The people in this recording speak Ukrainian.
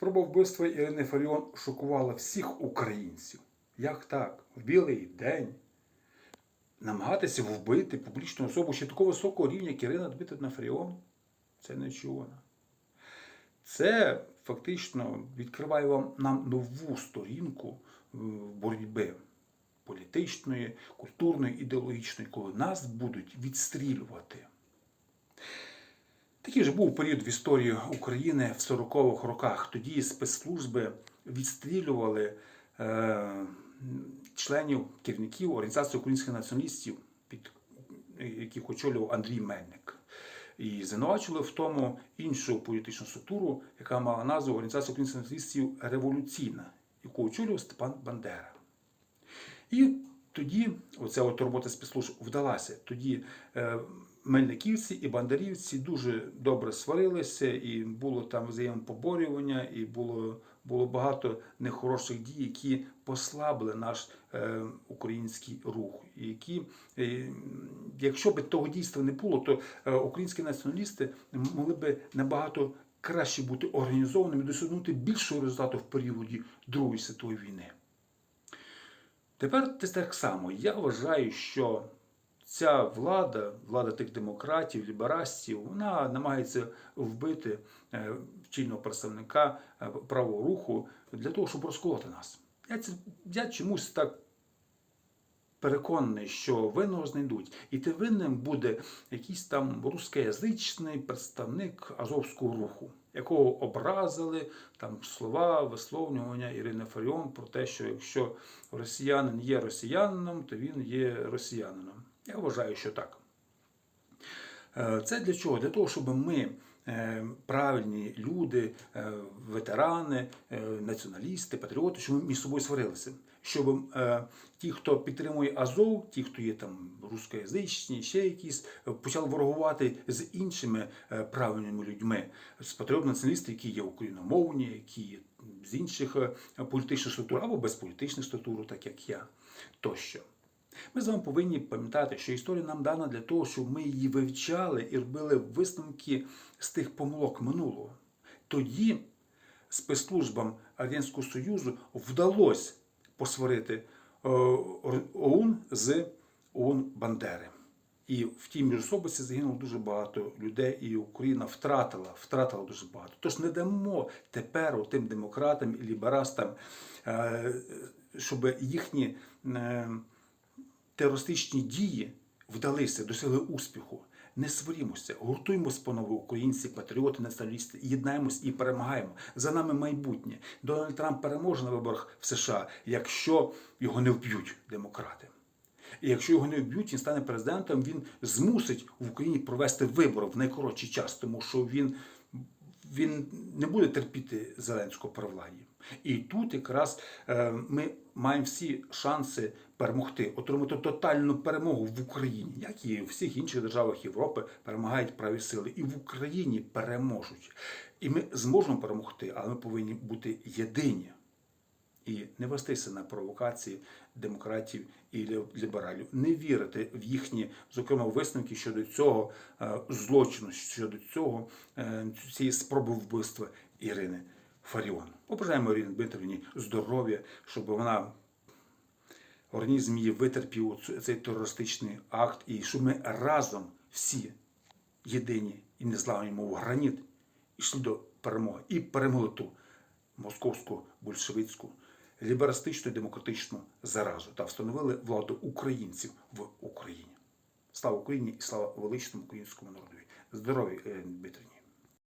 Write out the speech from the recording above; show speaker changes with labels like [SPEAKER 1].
[SPEAKER 1] Спроба вбивства Ірини Фаріон шокувала всіх українців. Як так? В білий день намагатися вбити публічну особу ще такого високого рівня, як Ірина Дмитрівна Фаріон? Це нечувано. Це фактично відкриває вам нам нову сторінку е, боротьби політичної, культурної, ідеологічної, коли нас будуть відстрілювати. Такий же був період в історії України в 40-х роках. Тоді спецслужби відстрілювали е, членів керівників Організації українських націоналістів, під яких очолював Андрій Мельник. І звинувачували в тому іншу політичну структуру, яка мала назву Організація українських націоналістів Революційна, яку очолював Степан Бандера. І тоді оця от робота спецслужб вдалася. Тоді е, мельниківці і бандарівці дуже добре сварилися, і було там взаємопоборювання, і було, було багато нехороших дій, які послабили наш е, український рух. І які, е, якщо б того дійства не було, то е, українські націоналісти могли б набагато краще бути організованими і досягнути більшого результату в періоді Другої світової війни. Тепер це так само. Я вважаю, що ця влада, влада тих демократів, ліберастів, вона намагається вбити е, чільного представника е, правого руху для того, щоб розколоти нас. Я, це, я чомусь так переконаний, що винного знайдуть. І тим винним буде якийсь там рускоязичний представник Азовського руху, якого образили там слова, висловлювання Ірини Фаріон про те, що якщо росіянин є росіянином, то він є росіянином. Я вважаю, що так. Е, Це для чого? Для того, щоб ми, е, правильні люди, е, ветерани, націоналісти, патріоти, щоб ми між собою сварилися. Щоб ті, хто підтримує Азов, ті, хто є там рускоязичні, ще якісь, почали ворогувати з іншими правильними людьми, з патріотами націоналістів, які є україномовні, які є з інших політичних структур або без політичних структур, так як я, тощо. Ми з вами повинні пам'ятати, що історія нам дана для того, щоб ми її вивчали і робили висновки з тих помилок минулого. Тоді спецслужбам Радянського Союзу вдалося посварити е, ОУН з ОУН Бандери. І в тій міжособиці загинуло дуже багато людей, і Україна втратила, втратила дуже багато. Тож не дамо тепер тим демократам і ліберастам, е, щоб їхні е, терористичні дії вдалися, досягли успіху. Не сварімося, гуртуємося панове українці, патріоти, націоналісти, єднаємось і перемагаємо. За нами майбутнє. Дональд Трамп переможе на виборах в США, якщо його не вб'ють демократи. І якщо його не вб'ють, він стане президентом, він змусить в Україні провести вибори в найкоротший час, тому що він, він не буде терпіти Зеленського при владі. І тут якраз е, ми маємо всі шанси перемогти, отримати тотальну перемогу в Україні, як і в всіх інших державах Європи перемагають праві сили, і в Україні переможуть. І ми зможемо перемогти, але ми повинні бути єдині. І не вестися на провокації демократів і лібералів, не вірити в їхні, зокрема, висновки щодо цього е, злочину, щодо цього е, цієї спроби вбивства Ірини Фаріон. Побажаємо Ірині Дмитрівні здоров'я, щоб вона організм її витерпів цей терористичний акт, і щоб ми разом всі єдині і незламні, мов граніт, йшли до перемоги і перемогли ту московську большевицьку ліберастичну демократичну заразу та встановили владу українців в Україні. Слава Україні і слава величному українському народові. Здоров'я Ірини Дмитрівні!